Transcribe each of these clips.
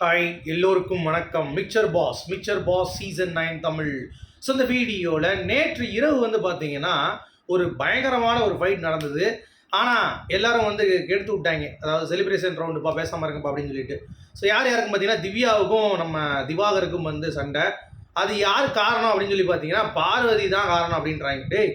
Hi எல்லோருக்கும் வணக்கம். Mixer boss mixer boss season nine Tamil. So இந்த வீடியோவில் நேற்று இரவு வந்து பார்த்தீங்கன்னா ஒரு பயங்கரமான ஒரு ஃபைட் நடந்தது. ஆனால் எல்லாரும் வந்து கெடுத்து விட்டாங்க. அதாவது செலிப்ரேஷன் ரவுண்டுப்பா பேசாமல் இருங்கப்பா அப்படின்னு சொல்லிட்டு. ஸோ யார் யாருக்கும் பார்த்தீங்கன்னா திவ்யாவுக்கும் நம்ம திவாகருக்கும் வந்து சண்டை. அது யார் காரணம் அப்படின்னு சொல்லி பார்த்தீங்கன்னா பார்வதி தான் காரணம் அப்படின்றாங்க. டேய்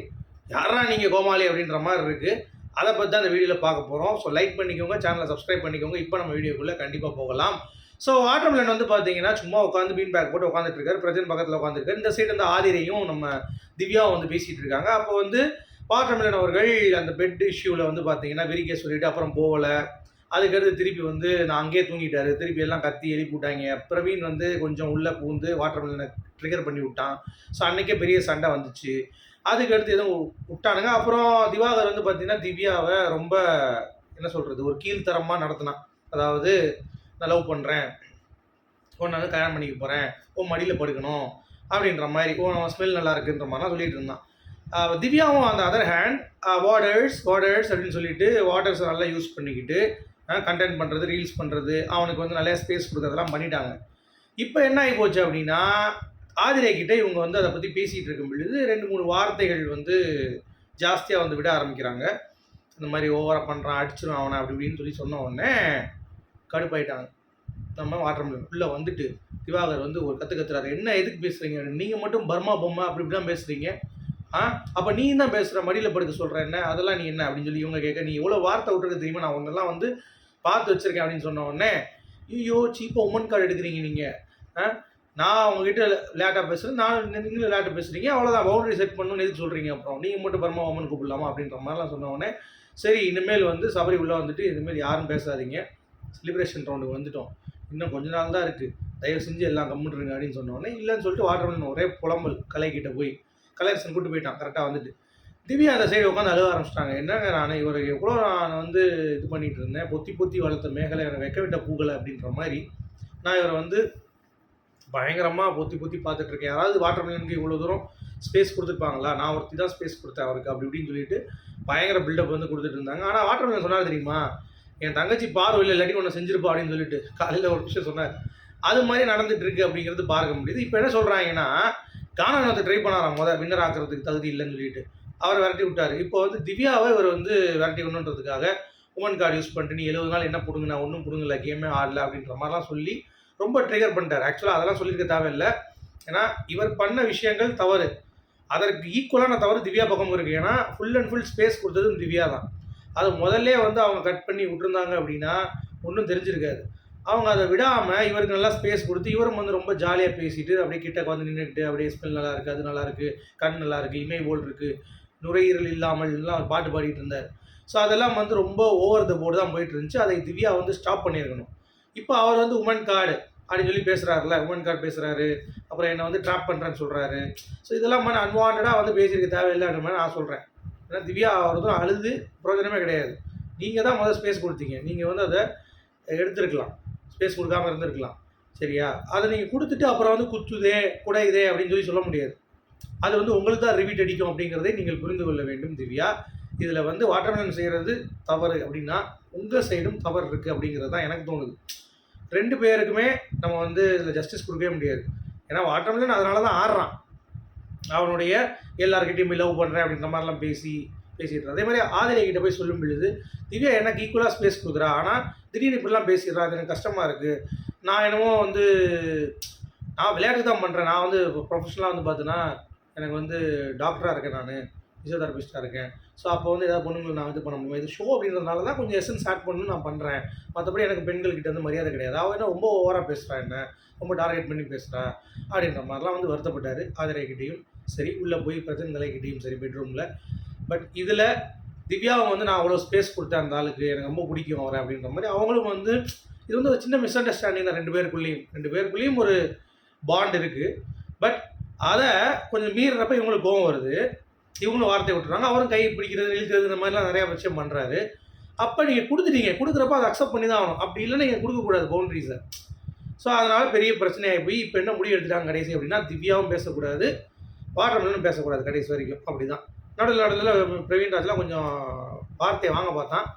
யாரா நீங்கள் கோமாளி அப்படின்ற மாதிரி இருக்குது அதை பற்றி தான் இந்த வீடியோவில் பார்க்க போகிறோம் ஸோ லைக் பண்ணிக்கோங்க சேனலை சப்ஸ்கிரைப் பண்ணிக்கோங்க. இப்போ நம்ம வீடியோக்குள்ளே கண்டிப்பாக போகலாம். ஸோ வாட்டர்மெலன் வந்து பார்த்தீங்கன்னா சும்மா உட்காந்து பீன் பேக் போட்டு உட்காந்துட்டு இருக்காரு பிரஜன் பக்கத்தில் உட்காந்துருக்காரு இந்த சைடு வந்து ஆதிரையும் நம்ம திவ்யாவும் வந்து பேசிகிட்டு இருக்காங்க அப்போ வந்து வாட்டர்மெலன் அவர்கள் அந்த பெட் இஷ்யூவில் வந்து பார்த்தீங்கன்னா விரிக்க சொல்லிட்டு அப்புறம் போகலை. அதுக்கடுத்து திருப்பி வந்து நான் அங்கேயே தூங்கிட்டாரு. திருப்பி எல்லாம் கத்தி எழுப்பி விட்டாங்க. பிரவீன் வந்து கொஞ்சம் உள்ளே பூந்து வாட்டர்மெலனை ட்ரிகர் பண்ணி விட்டான். ஸோ அன்றைக்கே பெரிய சண்டை வந்துச்சு. அதுக்கடுத்து எதுவும் விட்டானுங்க. அப்புறம் திவாகர் வந்து பார்த்தீங்கன்னா திவ்யாவை ரொம்ப என்ன சொல்கிறது ஒரு கீழ்த்தரமாக நடத்தினான். அதாவது நான் லவ் பண்ணுறேன் உன்னை வந்து கல்யாணம் பண்ணிக்க போகிறேன் உன் மடியில் படுக்கணும் அப்படின்ற மாதிரி. உன் ஸ்மெல் நல்லா இருக்குன்ற மாதிரிலாம் சொல்லிட்டு இருந்தான். திவ்யாவும் அந்த அதர் ஹேண்ட் வாட்டர்ஸ் வாட்டர்ஸ் அப்படின்னு சொல்லிட்டு வாட்டர்ஸ் நல்லா யூஸ் பண்ணிக்கிட்டு கண்டென்ட் பண்ணுறது ரீல்ஸ் பண்ணுறது அவனுக்கு வந்து நிறைய ஸ்பேஸ் கொடுக்கறதெல்லாம் பண்ணிட்டாங்க. இப்போ என்ன ஆகி போச்சு அப்படின்னா ஆதிரை இவங்க வந்து அதை பற்றி பேசிகிட்டு இருக்கும் பொழுது ரெண்டு மூணு வார்த்தைகள் வந்து ஜாஸ்தியாக வந்து விட ஆரம்பிக்கிறாங்க. இந்த மாதிரி ஓவராக பண்ணுறான் அடிச்சிடும் அவனை அப்படி இப்படின்னு சொல்லி சொன்ன உடனே கடுப்பாயிட்டாங்க. நம்ம வாட்டர் உள்ளே வந்துட்டு திவாகர் வந்து ஒரு கற்று கத்துறாரு. என்ன எதுக்கு பேசுகிறீங்க நீங்கள் மட்டும் பர்மா பொம்மை அப்படி இப்படி தான் பேசுகிறீங்க ஆ? அப்போ நீ தான் பேசுகிற மடியில் படுக்க சொல்கிற என்ன? அதெல்லாம் நீ என்ன அப்படின்னு சொல்லி இவங்க கேட்க நீ எவ்வளோ வார்த்தை விட்டுருக்க தெரியுமா? நான் ஒன்றெல்லாம் வந்து பார்த்து வச்சுருக்கேன் அப்படின்னு சொன்ன உடனே ஐயோ சீப்பாக உமன் கார்டு எடுக்கிறீங்க நீங்கள் ஆ? நான் அவங்ககிட்ட லேட்டாக பேசுகிறேன் நான் நீங்களும் லேட்டாக பேசுகிறீங்க அவ்வளோதான் பவுண்டரி செட் பண்ணணும்னு எதுக்கு சொல்கிறீங்க அப்புறம்? நீங்கள் மட்டும் பர்மா உமன் கூப்பிடலாமா? அப்படின்ற மாதிரிலாம் சொன்ன உடனே சரி இனிமேல் வந்து சபரி உள்ளே வந்துட்டு இனிமேல் யாரும் பேசாதீங்க. செலிப்ரேஷன் ரவுண்டுக்கு வந்துட்டோம். இன்னும் கொஞ்ச நாள் தான் இருக்குது தயவு செஞ்சு எல்லாம் கம்முட்டுருங்க அப்படின்னு சொன்ன உடனே இல்லைன்னு சொல்லிட்டு வாட்டர்மேன் ஒரே புலம்பல் கலைக்கிட்ட போய் கலெக்ஷன் கூட்டு போயிட்டான் கரெக்டாக வந்துட்டு. திவ்யா அந்த சைடு உட்காந்து அழுக ஆரம்பிச்சிட்டாங்க. என்னங்க நான் இவர் எவ்வளோ நான் வந்து இது பண்ணிகிட்டு இருந்தேன் பொத்தி பொத்தி வளர்த்த மேகலை எனக்கு வைக்க விட்ட பூகலை அப்படின்ற மாதிரி நான் இவரை வந்து பயங்கரமாக பொத்தி பொத்தி பார்த்துட்ருக்கேன் யாராவது யாராவது வாட்டர்மெலனுக்கு இவ்வளோ தூரம் ஸ்பேஸ் கொடுத்துருப்பாங்களா? நான் ஒருத்தி தான் ஸ்பேஸ் கொடுத்தேன் அவருக்கு அப்படி இப்படின்னு சொல்லிட்டு பயங்கர பில்டப் வந்து கொடுத்துட்டு இருந்தாங்க. ஆனால் வாட்டர்மெலன் சொன்னார் தெரியுமா? என் தங்கச்சி பார்வையில் இல்லாட்டி ஒன்று செஞ்சிருப்பா அப்படின்னு சொல்லிட்டு காலையில் ஒரு விஷயம் சொன்னார். அது மாதிரி நடந்துட்டு இருக்கு அப்படிங்கிறது பார்க்க முடியுது. இப்போ என்ன சொல்கிறாங்கன்னா காணானத்தை ட்ரை பண்ணாராம் முதல் வின்னர் ஆக்கிறதுக்கு தகுதி இல்லைன்னு சொல்லிட்டு. அவரை விரட்டி விட்டார். இப்போ வந்து திவ்யாவை இவர் வந்து விரட்டி விடணுன்றதுக்காக உமன் கார்டு யூஸ் பண்ணிட்டு நீ எழுபது நாள் என்ன பிடுங்க நான் ஒன்றும் பிடுங்கல கேமே ஆடல அப்படின்ற மாதிரிலாம் சொல்லி ரொம்ப ட்ரிகர் பண்ணிட்டார். ஆக்சுவலாக அதெல்லாம் சொல்லியிருக்க தேவையில்லை. ஏன்னா இவர் பண்ண விஷயங்கள் தவறு. அதற்கு ஈக்குவலான தவறு திவ்யா பக்கம் இருக்குது ஏன்னா ஃபுல் அண்ட் ஃபுல் ஸ்பேஸ் கொடுத்ததும் திவ்யா தான். அது முதல்ல வந்து அவங்க கட் பண்ணி விட்டுருந்தாங்க அப்படின்னா ஒன்றும் தெரிஞ்சிருக்காது. அவங்க அதை விடாமல் இவருக்கு நல்லா ஸ்பேஸ் கொடுத்து இவரும் வந்து ரொம்ப ஜாலியாக பேசிட்டு அப்படியே கிட்ட வந்து நின்றுட்டு அப்படியே ஸ்மெல் நல்லா இருக்குது அது நல்லா இருக்குது கண் நல்லா இருக்குது இமை போல் இருக்குது நுரையீரல் இல்லாமல் எல்லாம் அவர் பாட்டு பாடிட்டு இருந்தார். ஸோ அதெல்லாம் வந்து ரொம்ப ஓவர் த போர்டு தான் போயிட்டு இருந்துச்சு. அதை திவ்யா வந்து ஸ்டாப் பண்ணியிருக்கணும். இப்போ அவர் வந்து உமன் கார்டு அப்படின்னு சொல்லி பேசுகிறாருல உமன் கார்டு பேசுகிறாரு அப்புறம் என்னை வந்து ட்ராப் பண்ணுறேன்னு சொல்கிறாரு ஸோ இதெல்லாம் மாதிரி அன்வான்டாக வந்து பேசியிருக்க தேவையில்லை அப்படின்னு நான் சொல்கிறேன் ஏன்னா திவ்யா அவர்தான் அழுது பிரயோஜனமே கிடையாது. நீங்கள் தான் முதல் ஸ்பேஸ் கொடுத்தீங்க. நீங்கள் வந்து அதை எடுத்துருக்கலாம். ஸ்பேஸ் கொடுக்காம இருந்திருக்கலாம். சரியா? அதை நீங்கள் கொடுத்துட்டு அப்புறம் வந்து குத்துதே குடையுதே அப்படின்னு சொல்லி சொல்ல முடியாது. அது வந்து உங்களுக்கு தான் ரிவீட் அடிக்கும் அப்படிங்கிறதை நீங்கள் புரிந்து கொள்ள வேண்டும் திவ்யா. இதில் வந்து வாட்டர்மெலன் செய்கிறது தவறு அப்படின்னா உங்கள் சைடும் தவறு இருக்குது அப்படிங்கிறது தான் எனக்கு தோணுது. ரெண்டு பேருக்குமே நம்ம வந்து இதில் ஜஸ்டிஸ் கொடுக்கவே முடியாது. ஏன்னா வாட்டர்மெலன் அதனால தான் ஆடுறான். அவனுடைய எல்லாருக்கிட்டையும் லவ் பண்ணுறேன் அப்படின்ற மாதிரிலாம் பேசி பேசிட்டு அதே மாதிரி ஆதிரியை கிட்ட போய் சொல்லும் பொழுது திவ்யா எனக்கு ஈக்குவலாக ஸ்பேஸ் கொடுக்குறா. ஆனால் திடீர்னு இப்படிலாம் பேசிடுறா. அது எனக்கு கஷ்டமாக இருக்குது நான் என்னமோ வந்து நான் விளையாட்டு தான் பண்ணுறேன் நான் வந்து ப்ரொஃபஷனலாக வந்து பார்த்தீங்கன்னா எனக்கு வந்து டாக்டராக இருக்கேன் நான். ஃபிசியோதெரபிஸ்ட்டாக இருக்கேன். ஸோ அப்போ வந்து ஏதாவது பொண்ணுங்களை நான் இது பண்ண முடியும்? இது ஷோ அப்படின்றதுனால தான் கொஞ்சம் எசன்ஸ் ஆட் பண்ணணும்னு நான் பண்ணுறேன் மற்றபடி எனக்கு பெண்கள் கிட்ட வந்து மரியாதை கிடையாது. அவன் என்ன ரொம்ப ஓவராக பேசுகிறான் என்ன? ரொம்ப டார்கெட் பண்ணி பேசுகிறா அப்படின்ற மாதிரிலாம் வந்து வருத்தப்பட்டார் ஆதிரைக்கிட்டையும் சரி உள்ளே போய் பிரச்சனை நிலைக்கிட்டையும் சரி பெட்ரூமில் பட் இதில் திவ்யாவை வந்து நான் அவ்வளோ ஸ்பேஸ் கொடுத்தேன் அந்த ஆளுக்கு. எனக்கு ரொம்ப பிடிக்கும் அவரை அப்படின்ற மாதிரி அவங்களும் வந்து இது வந்து ஒரு சின்ன மிஸ் அண்டர்ஸ்டாண்டிங் தான். ரெண்டு பேருக்குள்ளேயும் ரெண்டு பேருக்குள்ளேயும் ஒரு பாண்ட் இருக்குது பட் அதை கொஞ்சம் மீறினப்ப இவங்களுக்கு கோவம் வருது. இவங்களும் வார்த்தை விட்டுறாங்க. அவரும் கை பிடிக்கிறது இழுக்கிறது இந்த மாதிரிலாம் நிறையா விஷயம் பண்ணுறாரு அப்போ நீங்கள் கொடுத்துட்டீங்க. கொடுக்குறப்ப அதை அக்செப்ட் பண்ணி தான் ஆகணும். அப்படி இல்லைன்னா நீங்கள் கொடுக்கக்கூடாது பவுண்ட்ரிஸை ஸோ அதனால் பெரிய பிரச்சனையாகி போய் இப்போ என்ன முடிவு எடுத்துட்டாங்க கடைசி அப்படின்னா திவ்யாவும் பேசக்கூடாது. பாடுறோம்னு பேசக்கூடாது கடைசி வரைக்கும். அப்படி தான் நடுவில் நடுவில் பிரவீன் ராஜ்லாம் கொஞ்சம் வார்த்தையை வாங்க பார்த்தான்.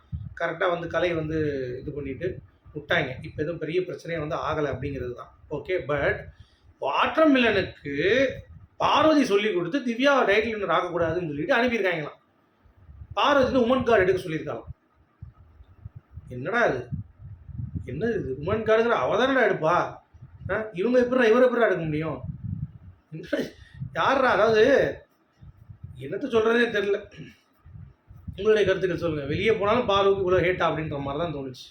கரெக்டாக வந்து கலை வந்து இது பண்ணிவிட்டு விட்டாங்க. இப்போ எதுவும் பெரிய பிரச்சனையே வந்து ஆகலை அப்படிங்கிறது தான் ஓகே பட் வாட்டர் மில்லனுக்கு பார்வதி சொல்லி கொடுத்து திவ்யா டைட்டில் இன்னும் ஆகக்கூடாதுன்னு சொல்லிட்டு அனுப்பியிருக்காங்களாம். பார்வதி உமன் கார்டு எடுக்க சொல்லியிருக்காங்க என்னடா இது? என்ன இது? உமன் கார்டுங்கிற அவதானடா எடுப்பா? ஆ, இவங்க எப்படி இவரை எப்படி எடுக்க முடியும்? யாரா அதாவது என்னத்த சொல்கிறதே தெரில உங்களுடைய கருத்துக்கள் சொல்லுங்கள் வெளியே போனாலும் பாலுக்கு இவ்வளோ ஹேட்டா அப்படின்ற மாதிரி தான் தோணுச்சு.